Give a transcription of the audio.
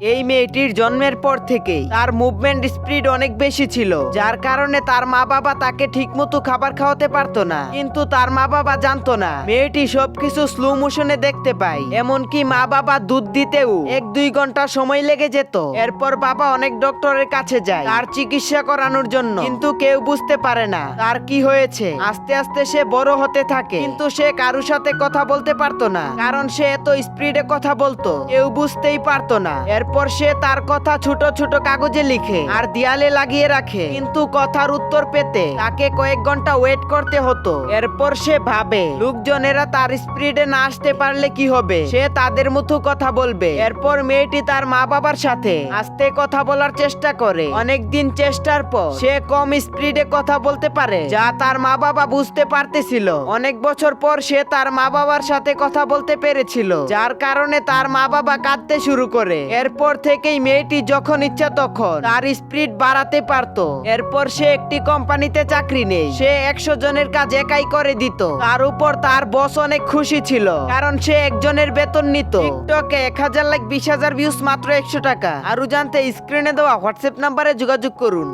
এই মেয়েটির জন্মের পর থেকেই তার মুভমেন্ট স্পিড অনেক বেশি ছিল, যার কারণে তার মা বাবা তাকে ঠিকমতো খাবার খাওয়াতে পারতো না। কিন্তু তার মা বাবা জানতো না, মেয়েটি সবকিছু স্লো মোশনে দেখতে পায়। এমনকি মা বাবা দুধ দিতেও এক দুই ঘণ্টা সময় লেগে যেত। এরপর বাবা অনেক ডক্টরের কাছে যায়, তার চিকিৎসা করানোর জন্য। কিন্তু কেউ বুঝতে পারে না, তার কি হয়েছে। আস্তে আস্তে সে বড় হতে থাকে। কিন্তু সে কারুর সাথে কথা বলতে পারতো না, কারণ সে এত স্পিডে কথা বলতো, কেউ বুঝতেই পারতো না। এরপর সে তার কথা ছোট ছোট কাগজে লিখে আর দেয়ালে লাগিয়ে রাখে। কিন্তু কথার উত্তর পেতে তাকে কয়েক ঘণ্টা ওয়েট করতে হতো। এরপর সে ভাবে, লোকজনেরা তার স্পিডে না আসতে পারলে কি হবে? সে তাদের মতো কথা বলবে। এরপর মেয়েটি তার মা বাবার সাথে আস্তে কথা বলার চেষ্টা করে। অনেক দিন চেষ্টার পর সে কম স্পিডে কথা বলতে পারে, যা তার মা বাবা বুঝতে পারতেছিল। অনেক বছর পর সে তার মা বাবার সাথে কথা বলতে পেরেছিল, যার কারণে তার মা বাবা কাঁদতে শুরু করে। এরপর থেকেই মেয়েটি যখন ইচ্ছা তখন তার স্পিড বাড়াতে পারত। এরপর সে একটি কোম্পানিতে চাকরি নেই। সে একশো জনের কাজ একাই করে দিত। তার উপর তার বস অনেক খুশি ছিল, কারণ সে একজনের বেতন নিত। টিকটকে এক হাজার লাইক বিশ হাজার ভিউস মাত্র একশো টাকা। আরও জানতে স্ক্রিনে দেওয়া হোয়াটসঅ্যাপ নাম্বারে যোগাযোগ করুন।